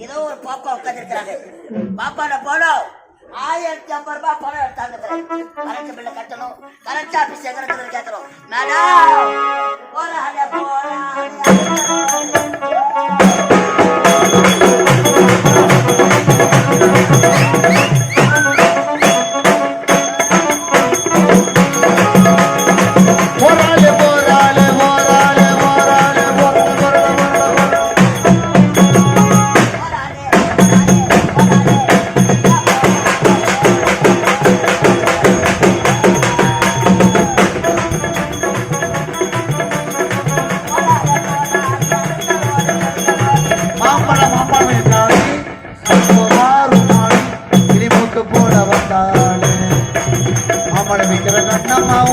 ஏதோ ஒரு பாப்பா உட்காந்துருக்காங்க பாப்பாட போனோம் ஆயிரத்தி ஐம்பது ரூபாய் பணம் எடுத்தாங்க கரண்ட் பில்ல கட்டணும். கரண்ட் ஆபீஸ் எங்க இருக்குதுன்னு கேட்கணும் மேடம் போறாங்க போறாங்க Oh,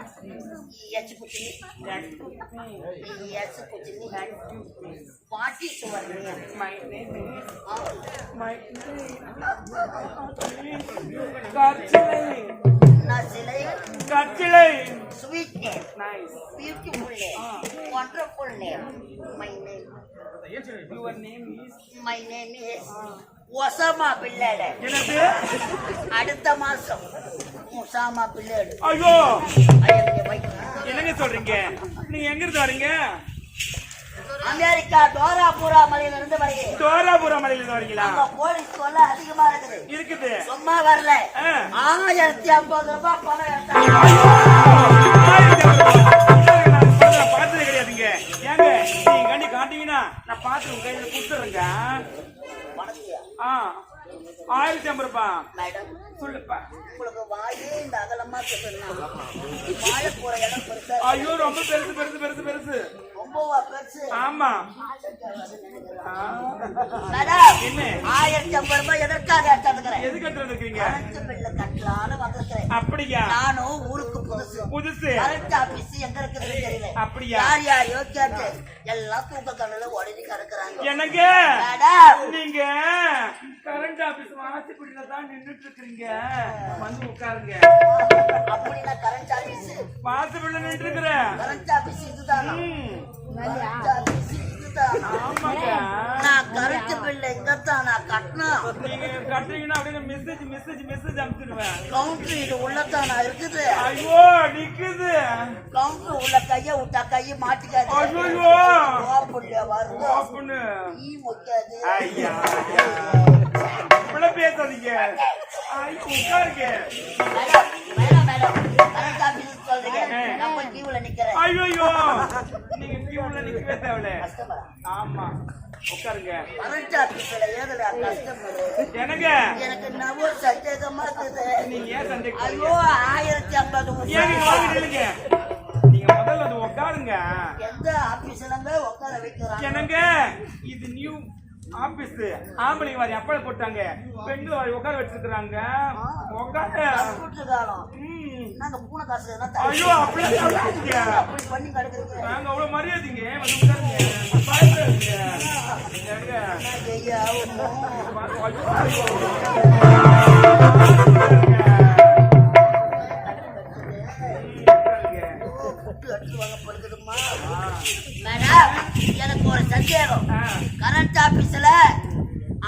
மேடம் எச்சு குச்சினி எச்சு குச்சினி பாட்டி சுவர்ணியா மை நேம் ஆ மை கச்சிலை நான் சிலை கச்சிலை sweet name nice beautiful name wonderful name my name your name is my name is Osama பிள்ளைட என்னது? அடுத்த மாசம் முசாமா பிள்ளைடு ஐயோ! என்னங்க சொல்றீங்க? நீங்க எங்க இருந்து வரீங்க? அமெரிக்கா டோராபுரா மலையில இருந்து வருகிறேன். தோராபுரம் மலையில இருந்து வரீங்களா போலீஸ் தொல்லை அதிகமா இருக்குது. இருக்குது. சும்மா வரல. ஆயிரத்தி ஐம்பது ரூபாய் பணம் பார்த்ததே கிடையாதுங்க ஏங்க நீங்க கண்டி காட்டீங்கன்னா நான் பார்த்து உங்க கையில கொடுத்துறேங்க ஆ. ஆயிரத்தி ஐம்பது ரூபாய் மேடம் சொல்லுப்பா. உங்களுக்கு வாயே இந்த அகலமா வாழ போற இடம் பெருசா. ஐயோ ரொம்ப பெருசு பெருசு பெருசு பெருசு. ரொம்பவா பெருசு. ஆமா. என்ன ஆயிரத்தி ஐம்பது ரூபாய் எதற்காக எடுத்துக்கிறேன் எது கட்டுறது இருக்கீங்க கரண்ட் பில்லு கட்டலான்னு வந்திருக்கிறேன். அப்படியா? நானும் ஊருக்கு புதுசு. புதுசு. கரண்ட் ஆபீஸ் எங்க இருக்குதுன்னு தெரியல. அப்படியா? யார் யாரையோ கேட்டு எல்லாம் தூக்க கண்ணுல உடனே கறக்குறாங்க எனக்கு நீங்க? கரண்ட் ஆபீஸ் வாசிக்குடியில தான் நின்னுட்டு இருக்கீங்க வந்து உட்காருங்க. அப்படின்னா கரண்ட் ஆபீஸ் வாசப்பள்ள நின்று இருக்கிறேன் கரண்ட் ஆபீஸ் இதுதானா? கரண்ட் ஆபீஸ் இதுதானா? ஆமாங்க. நான் கரண்ட் பில்ல எங்கத்தான் நான் கட்டணும்? நீங்க கட்டுறீங்கன்னா அப்படியே மெசேஜ் மெசேஜ் மெசேஜ் அனுப்பிச்சிடுவேன். கவுண்டர் இது உள்ளதானா இருக்குது? ஐயோ நிக்குது. கவுண்டர் உள்ள கைய விட்டா கைய மாட்டிக்காது ஐயோ கோப்புள்ள வரும் அப்படின்னு ஈ முக்காது ஐயா. இப்படி பேசாதீங்க. உட்காருங்க. ஐயோ நீங்க கியூல நிக்கவே தேவையில்ல. ஆமா. உட்காருங்க. ஆபீஸ்ல எனக்கு எனக்கு நவ சந்தேகமா இருக்குது நீங்க ஏன் ஐயோ ஆயிரத்தி ஐம்பது நீங்க முதல்ல வந்து உட்காருங்க. எந்த ஆபீஸ்லங்க உட்கார வைக்கிறாங்க? என்னங்க? இது நியூ ஆபீஸ். ஆம்பளை வாரி அப்பள போட்டாங்க. பெண்கள் வாரி உட்கார வச்சிருக்காங்க உட்காரு. நாங்க பூனை காசு ஐயோ அப்படி பண்ணி கிடக்குறீங்க. நாங்க அவ்வளவு மரியாதைங்க. வந்து உட்காருங்க. ஏங்க, ஐயா. ஓ, புட்டு அடிச்சு வாங்க படுக்குதும்மா மேடம் எனக்கு ஒரு சந்தேகம். ஆ, கரண்ட் ஆபீஸ்ல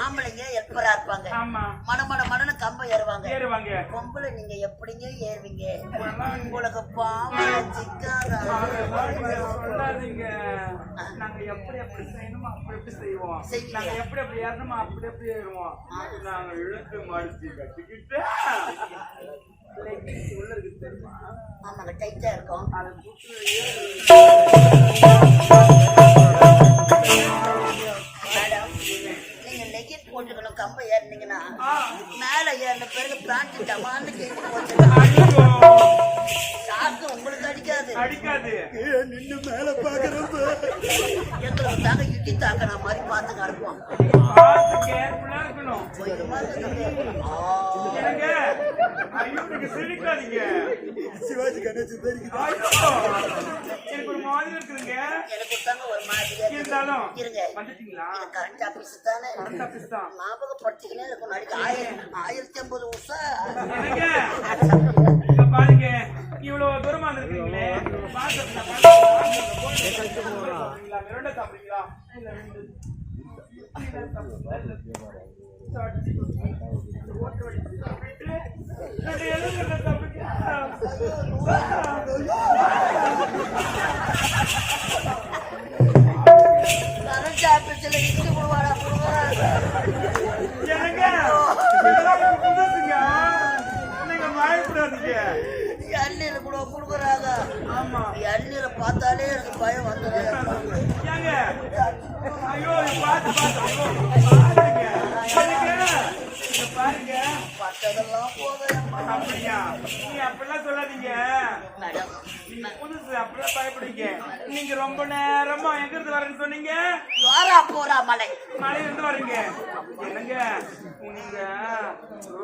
ஆம்பளைங்க எப்பரா இருப்பாங்க. ஆமா. மட மட மடன்னு கம்பம் ஏறுவாங்க. ஏறுவாங்க. பொம்பளை நீங்க எப்படிங்க ஏறுவீங்க? உங்களுக்கு சிக்காதா? சொல்லாதீங்க. நாங்க எப்படி எப்படி செய்யணுமோ அப்படி எப்படி செய்வோம். நாங்க எப்படி எப்படி ஏறணுமோ அப்படி எப்படி ஏறுவோம். நாங்க இழுத்து மடிச்சு கட்டிக்கிட்டு ஆமாங்க டைட்டா இருக்கும். மேடம் நீங்க லெகின் போட்டுக்கணும் கம்பம் ஏறினீங்கன்னா மேல ஏறின பிறகு பிளான்ட் டமான்னு கேட்டு போச்சு உங்களுக்கு அடிக்காது அடிக்காது நின்னு மேல பாக்குறப்ப எங்களுக்கு தாங்க இட்டி தாக்கின மாதிரி பார்த்து கிடப்போம் சிவாஜி கணேசன் எனக்கு ஒரு மாதிரி இருக்குதுங்க. எனக்கு தாங்க ஒரு மாதிரியா இருக்குது. இருந்தாலும் இருங்க. வந்துட்டீங்களா? கரண்ட் ஆபீஸ் தானே. கரண்ட் ஆபீஸ் தான். ஞாபகப்படுத்திக்கினே இருக்கும் நாளைக்கு ஆயிரம் ஆயிரத்தி ஐம்பது வருஷம் பாருங்க. இவ்வளவு தூரமா பாத்துக்கங்க. சாப்பிடுறீங்களா? மிரண்டை சாப்பிடுறீங்களா? எண்ணீர் கூட ஆமா. பார்த்தாலே எனக்கு பயம் வந்துடுது ஐயோ பார்த்து பார்த்து. பாருங்க. பட்டதெல்லாம் அப்படியா? நீ அப்படிலாம் சொல்லாதீங்க. புதுசு அப்படிலாம் பயப்படுறீங்க நீங்க ரொம்ப நேரமா எங்க இருந்து வரேன்னு சொன்னீங்க? வாரா போறா மலை. மலையில இருந்து வரீங்க. என்னங்க? நீங்க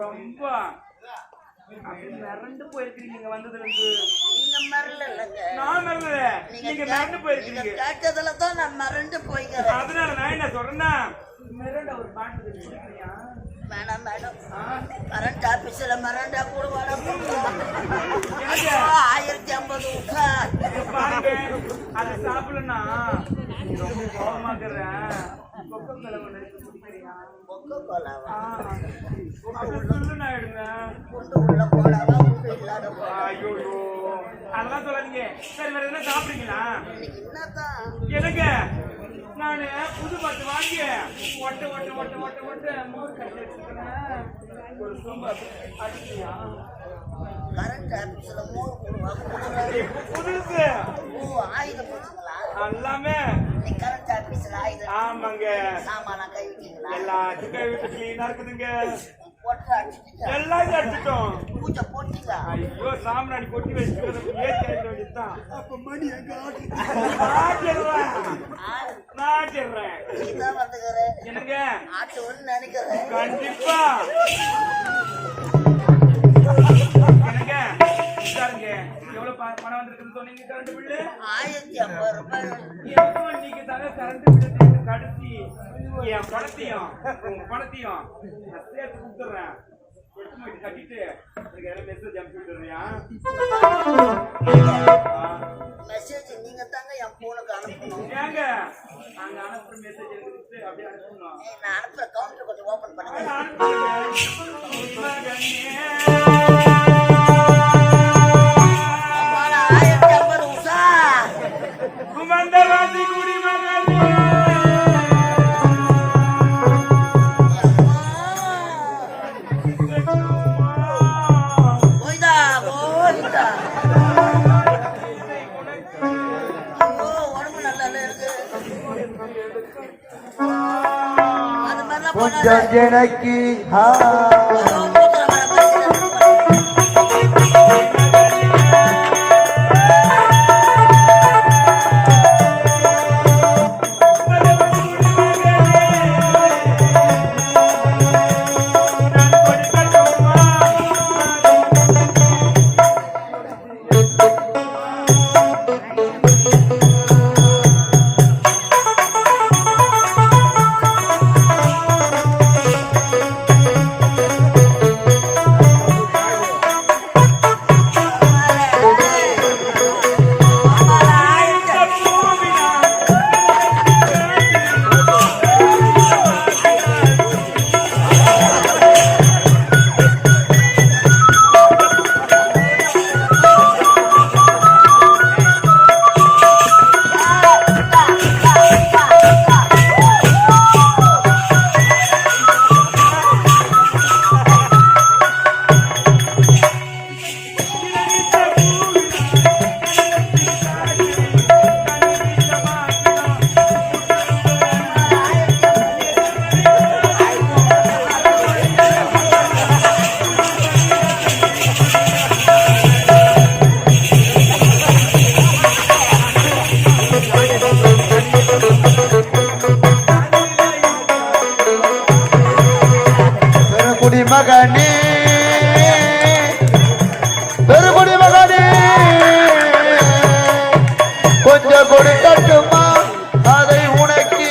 ரொம்ப அப்படி மிரண்டு போயிருக்கீங்க நீங்க வந்ததுல இருந்து நீங்க நான் நீங்க மிரண்டு கே- போயிருக்கீங்க கேட்டதுல தான் நான் மறந்து போய்க்கிறேன். அதனால நான் என்ன சொல்றேன்னா மிரண்ட ஒரு பாட்டு தெரிஞ்சுக்கிறியா? வேணாம் மேடம் ஆ? கரண்ட் ஆபீஸ்ல மறண்டா கூட ஏங்க? ஆயிரத்தி ஐம்பது பாருங்க அதை சாப்பிடலன்னா ரொம்ப கோபமாக்குறேன். அதெல்லாம் சொல்லாதீங்க சரி வேற என்ன சாப்பிடுறீங்களா எனக்கு நானு புது பட்டு வாங்கி ஒட்டு ஒட்டு ஒட்டு ஒட்டு ஒட்டு மோர் கட்டி வச்சிருக்கேன் புதுசு ஆயுதம் போச்சுங்களா எல்லாமே. கரண்ட் ஆபீஸ்ல ஆயுதம். ஆமாங்க. சாமானா கை வைக்கீங்களா எல்லாத்துக்கும் வீட்டு கிளீனா இருக்குதுங்க. எல்லாம் அடிச்சிட்டோம். பூஜை போட்டீங்க ஐயோ சாம்பிராணி கொட்டி வச்சுக்கிறது ஏற்றி அடிக்க வேண்டியதுதான். அப்ப மணி எங்க ஆடு நாட்டிடுறேன். ஆ, நாட்டிடுறேன். நீதான் வந்துக்கிற. என்னங்க? ஆட்டு ஒன்று நினைக்கிறேன். கண்டிப்பா. என்னங்க? உட்காருங்க எவ்வளவு பணம் வந்திருக்குன்னு சொன்னீங்க கரண்ட் பில்லு ஆயிரத்தி ஐம்பது ரூபாய். நீங்க தாங்க கரண்ட் பில்லு கடைசி என் பணத்தையும் உங்க பணத்தையும் நான் சேர்த்து கொடுத்துட்றேன் கட்டிட்டு எனக்கு எல்லாம் மெசேஜ் அனுப்பி விட்டுறியா மெசேஜ் நீங்க தாங்க என் போனுக்கு அனுப்பணும். ஏங்க நாங்க அனுப்புற மெசேஜ் எடுத்துட்டு அப்படியே அனுப்பணும். நான் அனுப்புற கவுண்டர் கொஞ்சம் ஓபன் பண்ணுங்க. அம்மாடா, ஆயிரத்தி கொஞ்சம் எனக்கு ஹா. கொடுக்கட்டுமா அதை உனக்கு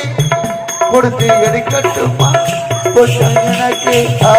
கொடுத்து எடுக்கட்டுமா கொஞ்சம் எனக்கு ஆ.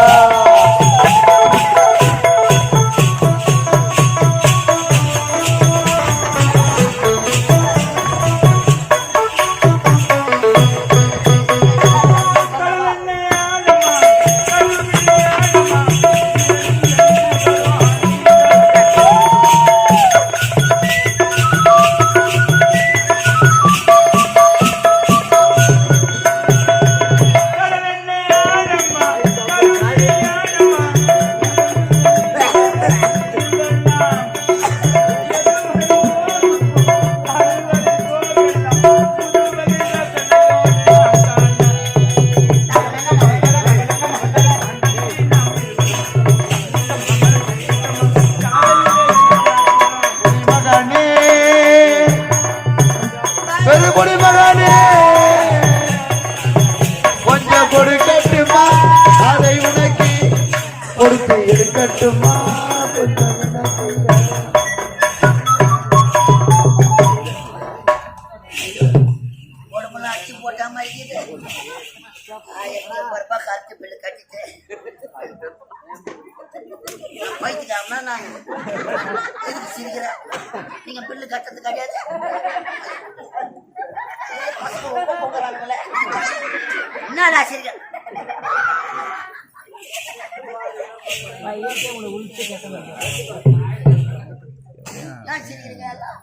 ஏன் சிரிக்கிறீங்க எல்லாம்?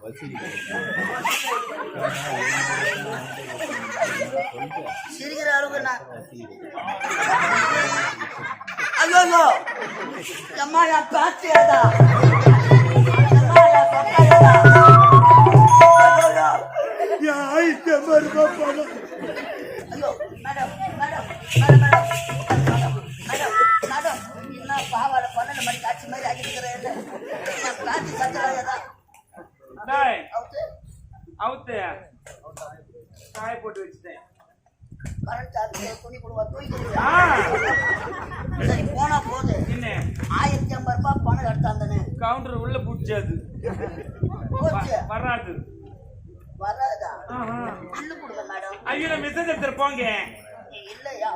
சிரிக்கிற அளவுக்கு நான் ஐயோ அம்மா ஐயோ மேடம் மேடம் மேடம் பன்னெண்டு மணிக்கு ஆச்சு மாதிரி ஆகிருக்கிறேன் சத்திராயதா டேய், அவுத்து காய போட்டு வச்சுட்டேன் துணி ஆ, சரி போனா போகுது என்ன ஆயிரத்தி ஐம்பது ரூபாய் பணம் எடுத்தாந்தனே கவுண்டர் உள்ள புடிச்சாது போச்சு வராது வராதா கொடுங்க மேடம் ஐயோ மெசேஜ் எடுத்துட்டு போங்க. இல்லையா?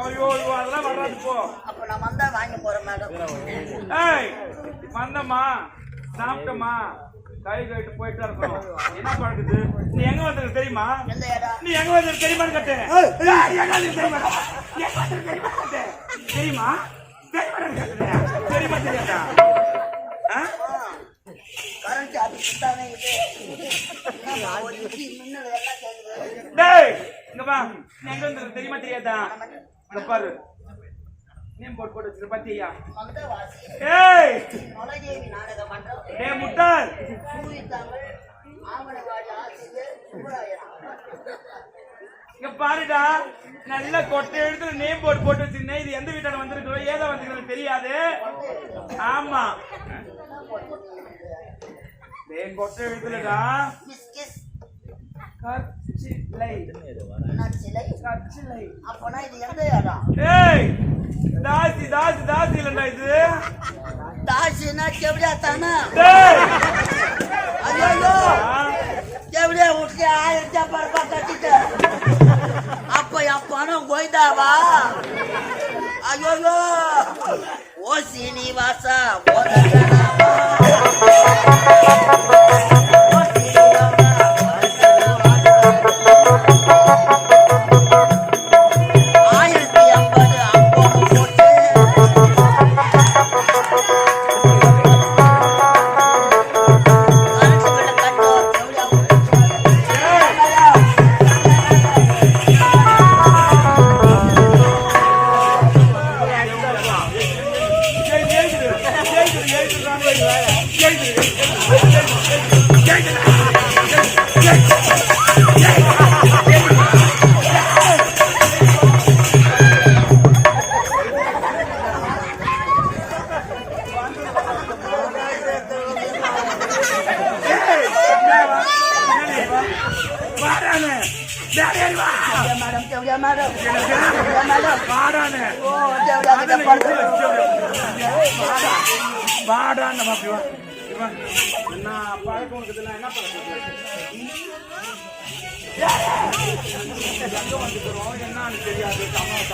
ஐயோ ஐயோ, அதெல்லாம் வராது போ. அப்ப நான் வந்தா வாங்கி போறேன் மேடம். ஏய் வந்தம்மா சாப்பிட்டம்மா. கை கட்டு போயிட்டு இருக்கணும் என்ன பழகுது? நீ எங்க வந்திருக்க தெரியுமா? நீ எங்க வந்திருக்க தெரியுமான்னு கேட்டேன்? ஏய், எங்க வந்திருக்க தெரியுமா எங்க வந்திருக்க தெரியுமா கேட்டேன். தெரியுமா. தெரியுமா தெரியாதா? ஆ? கரண்ட் இது மின்னல் எல்லாம் கேக்குது டேய் இங்க வா. நீ எங்க தெரியுமா தெரியாதா? இங்க பாரு. நேம் போட்டு போட்டு வச்சிருக்க பாத்தியா? ஏய் நாடக மன்றம் டேய் முட்டாள். தமிழ் ஆசிரியர் இங்க பாருடா. நல்ல கொட்டை எழுத்துல நேம் போர்டு போட்டு வச்சிருந்தேன் இது எந்த வீட்டான வந்திருக்கோ ஏதா வந்திருக்கோ தெரியாது. ஆமா. எழுத்துலடா கிஸ் கிஸ் கச்சிலை நான் சிலை கச்சிலை அப்பனா இது எந்த இடம்? ஏய் தாசி தாசி தாசி இல்லடா இது. தாசினா எப்படியா தானா? டேய் ஐயோ எப்படியா விட்டு ஆயிரத்தி கட்டிட்டு அப்ப கோய்தாவா? ஐயோ ஓ சீனிவாசா ஓ என்னன்னு தெரியாது தமிழ்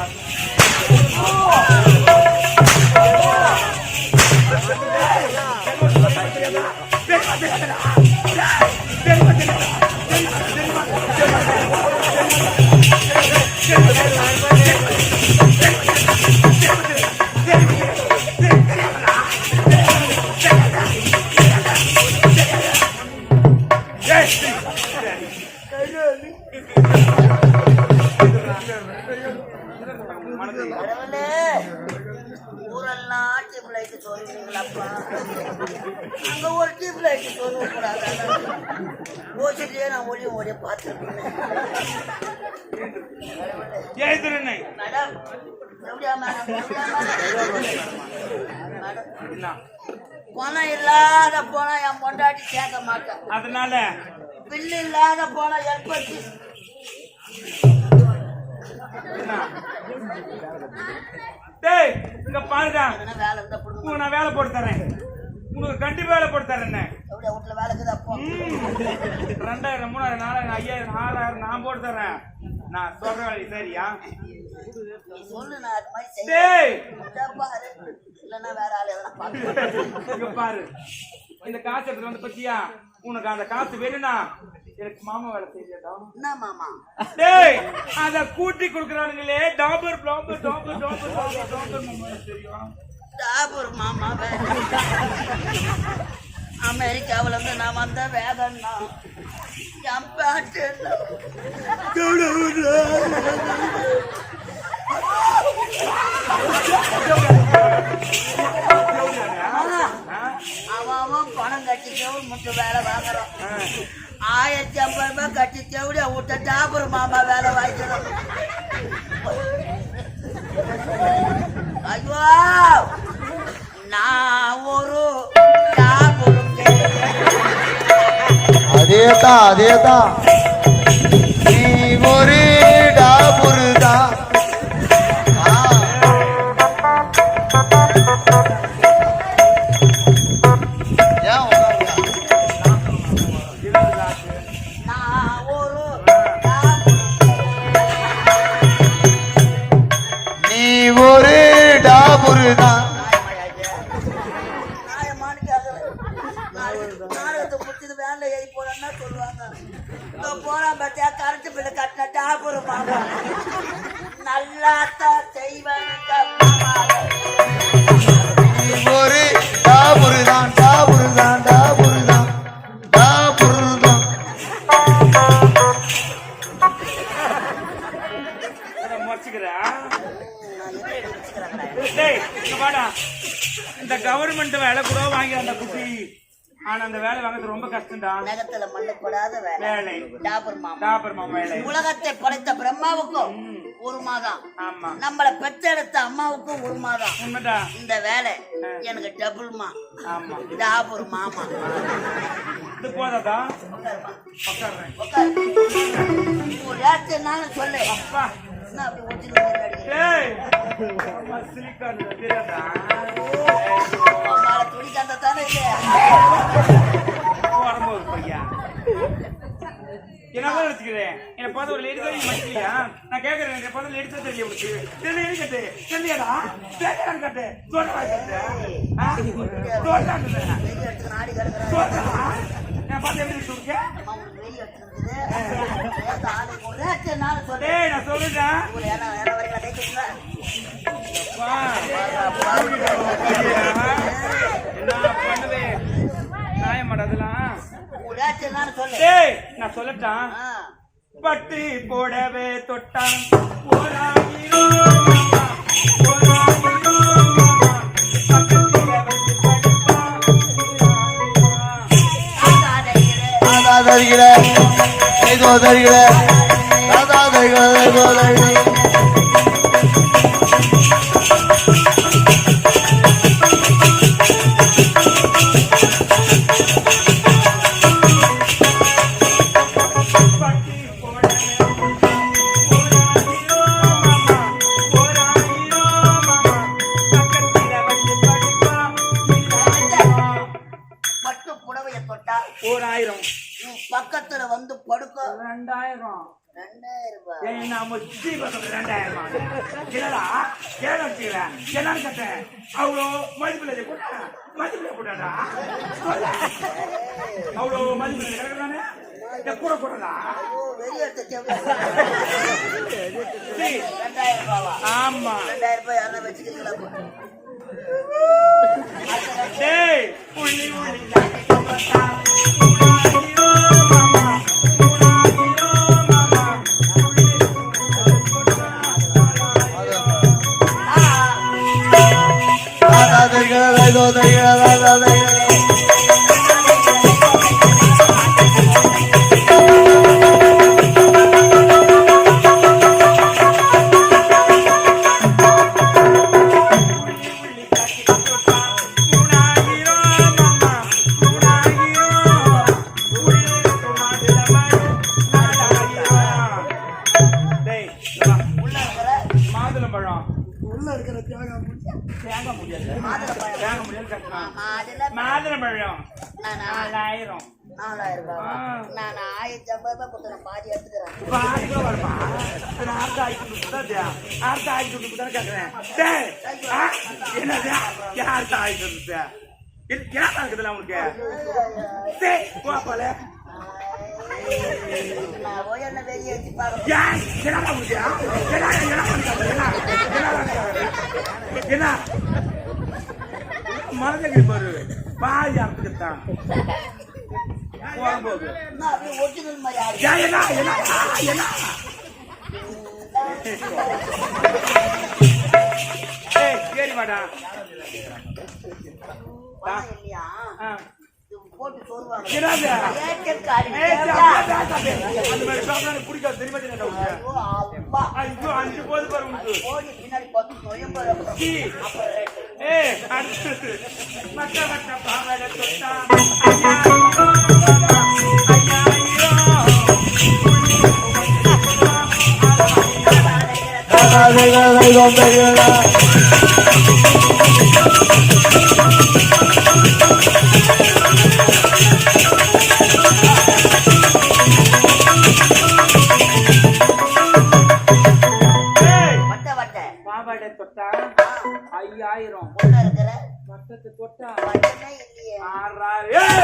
பணம் இல்லாத போனா என் பொண்டாட்டி கேட்க மாட்டேன் அதனால பில்லு இல்லாத போனா எற்பத்தி டேய் இங்க பாருடா. நான் வேலை போட்டு தரேன். உனக்கு கண்டிப்பா வேலை போட்டு தரேன் வீட்டுல வேலை இருக்குது அப்போ? ரெண்டாயிரம் மூணாயிரம் நாலாயிரம் ஐயாயிரம் ஆறாயிரம் நான் போட்டு தரேன். நான் சொல்ற வேலை சரியா? சொல்லு நான் அது மாதிரி செய்ய டேய்! பாரு. இல்லைன்னா வேற ஆள் எதனா பார்த்து இங்க பாரு. இந்த காசு எடுத்து வந்து பத்தியா? உனக்கு அந்த காசு வேணும்னா எனக்கு மாமா வேலை செய்யடா என்ன மாமா? டேய்! அத கூட்டி கொடுக்குறானுங்களே. டாபர் டாபர் டாபர் டாபர் டாபர் மாமா தெரியும் டாபூர் மாமா வேலை. அமெரிக்காவுல இருந்து நான் வந்த வேதன்னா என் பாட்டு அவன் அவன் பணம் கட்டி தேவடி முட்டு வேலை வாங்குறான். ஆயிரத்தி ஐம்பது ரூபாய் கட்டி தேவடி விட்ட டாபூர் மாமா வேலை வாங்கிக்கிறோம் ஐயோ! அதேதான் அதேதான். நீ ஒரு டாபுரு. மாதம். நம்மளை பெற்றெடுத்த அம்மாவுக்கும் ஒரு மாதம். இந்த வேலை எனக்கு டபுள்மா ஆமா. டாபூர் மாமா. இது போதாதா. ஒரு ரேட்டுனாலும் சொல்லு. அப்பா. என்ன அப்படி ஒட்டிட்டு துணி தானே இது? வரும்போது பையா? என்ன தான் என்னை பார்த்து ஒரு லேடி தான் மதிக்கலையா நான் கேட்கறேன் என்னை பார்த்து லேடி தான் தெரிய உனக்கு. தெரியல கட்டு? தெரியலடா தெரியல கட்டு. சொல்றா கட்டு. சொல்றா கட்டு. நான் பார்த்து எப்படி சொல்லுங்க நான் சொல்லுறேன் என்ன பண்ணுவேன் நியாயமாடா அதெல்லாம். நான் சொல்லட்டான். பட்டு போடவே தொட்டான். தருகிற ஏதோ தருகிற தருகிற என்னன்னு கேட்டேன். அவ்வளோ மதிப்பில் போட்டா? மதிப்பில் போட்டாடா? அவ்வளோ மதிப்பில் கிடக்குறானே கூட ஆமா. ரெண்டாயிரம் ரூபாய் யாரும் புள்ளி புள்ளி புள்ளி ரூபாய் கொடுத்துறேன் பாதி எடுத்துக்கிறேன் பாதிக்க வருமா? நான் அடுத்த ஆயிரத்தி முப்பது அடுத்த ஆயிரத்தி முப்பது கேட்கறேன் டேய், ஆ, என்னது யாருக்கு ஆயிரத்தி முப்பது என்ன இருக்குதுல உனக்கு? டேய், போ என்ன? மறந்துக்கு பாரு. பாதி அறுத்துக்கிட்டான். போகும்போது சாப்பிட்டா எனக்கு பிடிக்காது, தெரியுமா அஞ்சு போது பாரு உனக்கு. போடி பின்னாடி பத்து நொயம்பு அப்புறம் சீ. அப்புறம் ரெண்டு. ஏய், அடுத்தது. மட்ட மட்ட பாவாடை தொட்டா. ஐயாயிரம். பக்கத்து தொட்டா. ஆறாயிரம்.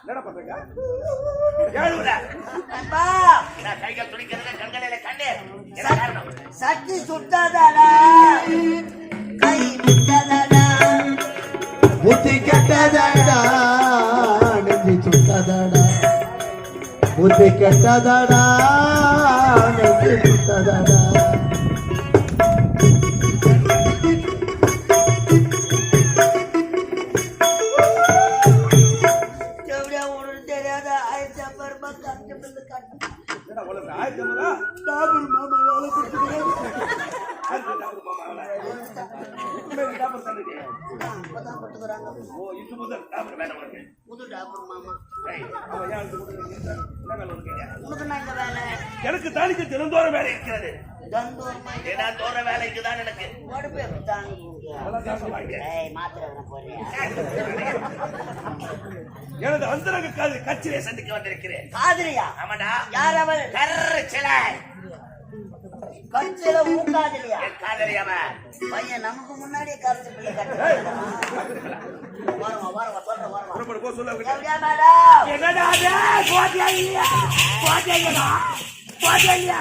என்னடா பண்றீங்க? கைகள் துடிக்கிறத கண்களில கண்டேன் என்ன காரணம்? சட்டி சுட்டாதாடா. கை விட்டதாடா. புத்தி கெட்டதடா. புத்தி கெட்டதடா நெஞ்சி சுட்டதடா தானே ஓ இது முதல் டாபர் வேலை உனக்கு புது மாமா உனக்கு நான் இந்த எனக்கு தானிக்கு தினந்தோறும் வேலை இருக்கிறது. ஏன்னா தோற வேலை இருக்குதான் எனக்கு. உடம்பு எப்படி தாங்குங்க அதெல்லாம் காசு வாங்க ஏய் மாத்திரை வேணா போறியா எனது அந்தரங்க காது கட்சியை சந்திக்க வந்திருக்கிறேன். காதலியா? ஆமாடா. யார் அவள்? கர்ற சில. கட்சியில மூக்காதலியா என் காதலி அவன். பையன் நமக்கு முன்னாடியே கரைச்சி பிள்ளை கட்டு வரமா வரமா சொல்ற வரமா புறப்படு போ சொல்ல. எப்படியா மேடம் என்னடா அது? போட்டியா இல்லையா? போட்டியா இல்லையா? போட்டியா இல்லையா?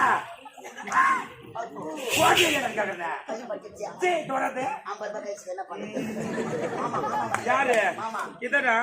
போட்டியா இல்லையா நான் கேக்குறேன் கை பட்டுச்சா சரி தொடர்ந்து. ஐம்பது ரூபாய் கழிச்சு என்ன ஆமா யாரு. இதடா